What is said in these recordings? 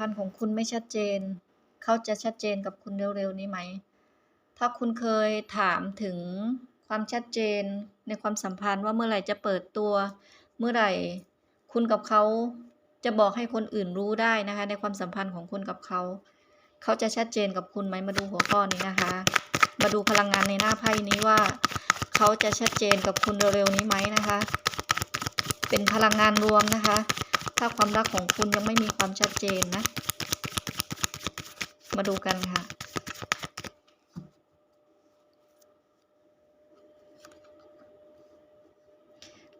พันธ์ของคุณไม่ชัดเจน เขาจะชัดเจนกับคุณเร็วๆนี้ไหม ถ้าคุณเคยถามถึงความชัดเจนในความสัมพันธ์ว่าเมื่อไหร่จะเปิดตัว เมื่อไหร่ คุณกับเขาจะบอกให้คนอื่นรู้ได้นะคะ ในความสัมพันธ์ของคุณกับเขา เขาจะชัดเจนกับคุณไหมมาดูหัวข้อนี้นะคะ มาดูพลังงานในหน้าไพ่นี้ว่า เขาจะชัดเจนกับคุณเร็วๆนี้ไหมนะคะ เป็นพลังงานรวมนะคะ ถ้าความรักของคุณยังไม่มีความชัดเจนนะ มาดูกันค่ะ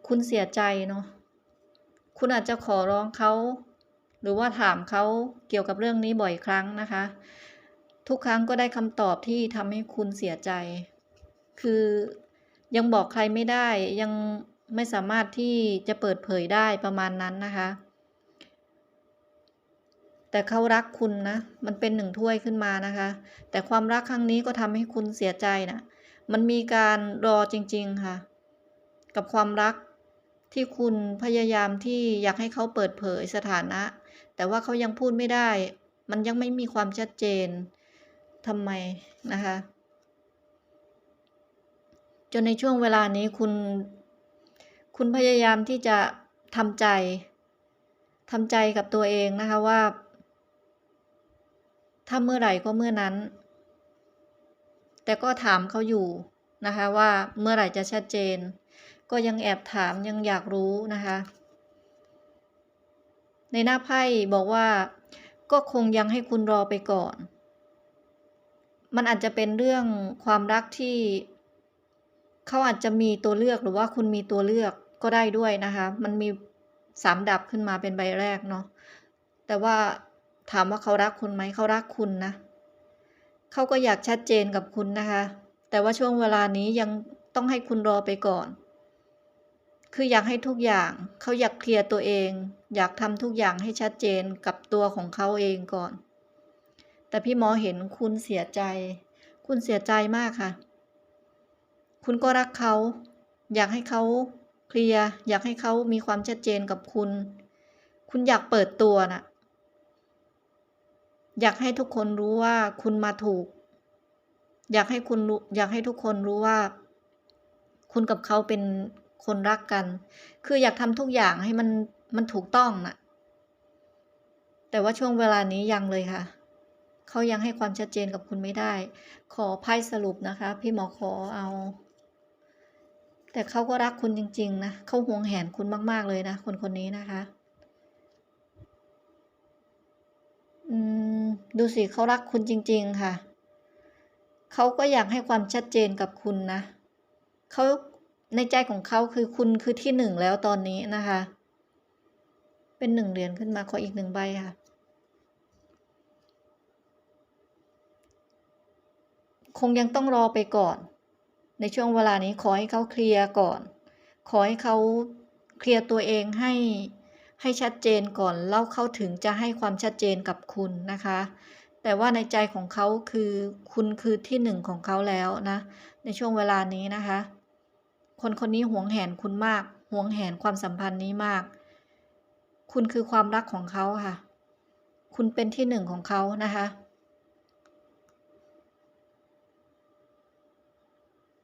คุณเสียใจเนาะ คุณอาจจะขอร้องเขา หรือว่าถามเขาเกี่ยวกับเรื่องนี้บ่อยครั้งนะคะ ทุกครั้งก็ได้คำตอบที่ทำให้คุณเสียใจ คือยังบอกใครไม่ได้ยังไม่สามารถที่จะเปิดเผยได้ประมาณนั้นนะคะ แต่เขารักคุณนะ มันเป็นหนึ่งถ้วยขึ้นมานะคะ แต่ความรักครั้งนี้ก็ทำให้คุณเสียใจนะ มันมีการรอจริง ๆค่ะ กับความรักที่คุณพยายามที่อยากให้เขาเปิดเผยสถานะ แต่ว่าเขายังพูดไม่ได้ มันยังไม่มีความชัดเจนทำไมนะคะ จนในช่วงเวลานี้คุณ คุณพยายามที่จะทำใจทำใจกับตัวเองนะคะว่า ถ้าเมื่อไหร่ก็เมื่อนั้น แต่ก็ถามเขาอยู่นะคะว่าเมื่อไหร่จะชัดเจน ก็ยังแอบถามยังอยากรู้นะคะ ในหน้าไพ่บอกว่าก็คงยังให้คุณรอไปก่อน มันอาจจะเป็นเรื่องความรักที่เขาอาจจะมีตัวเลือกหรือว่าคุณมีตัวเลือกก็ได้ด้วยนะคะ มันมีสามดับขึ้นมาเป็นใบแรกเนาะแต่ว่า ถามว่าเขารักคุณไหมเขารักคุณนะเขาก็อยากชัดเจนกับคุณนะคะ แต่ว่าช่วงเวลานี้ยังต้องให้คุณรอไปก่อน คืออยากให้ทุกอย่างเขาอยากเคลียร์ตัวเอง อยากทำทุกอย่างให้ชัดเจนกับตัวของเขาเองก่อน แต่พี่หมอเห็นคุณเสียใจ คุณเสียใจมากค่ะ คุณก็รักเขา อยากให้เขาเคลียร์อยากให้เขามีความชัดเจนกับคุณ คุณอยากเปิดตัวน่ะ อยากให้ทุกคนรู้ว่าคุณมาถูก อยากให้คุณรู้อยากให้ทุกคนรู้ว่า คุณกับเขาเป็นคนรักกัน คืออยากทำทุกอย่างให้มันมันถูกต้องน่ะ แต่ว่าช่วงเวลานี้ยังเลยค่ะ เขายังให้ความชัดเจนกับคุณไม่ได้ ขอไพ่สรุปนะคะ พี่หมอขอเอา แต่เขาก็รักคุณจริง ๆ นะเขาหวงแหนคุณมาก ๆ เลยนะ คนคนนี้นะคะ อืม ดูสิเขารักคุณจริง ๆ ค่ะ เขาก็อยากให้ความชัดเจนกับคุณนะเขาในใจของเขาคือคุณคือที่หนึ่งแล้วตอนนี้นะคะ เป็นหนึ่งเหรียญขึ้นมาขออีกหนึ่งใบค่ะ คงยังต้องรอไปก่อน ในช่วงเวลานี้ขอให้เขาเคลียร์ก่อน ขอให้เขาเคลียร์ตัวเองให้ ให้ชัดเจนก่อนแล้วเข้าถึงจะให้ความชัดเจนกับคุณนะคะ แต่ว่าในใจของเขาคือคุณคือที่หนึ่งของเขาแล้วนะ ในช่วงเวลานี้นะคะ คนคนนี้หวงแหนคุณมากหวงแหนความสัมพันธ์นี้มาก คุณคือความรักของเขาค่ะ คุณเป็นที่หนึ่งของเขานะคะ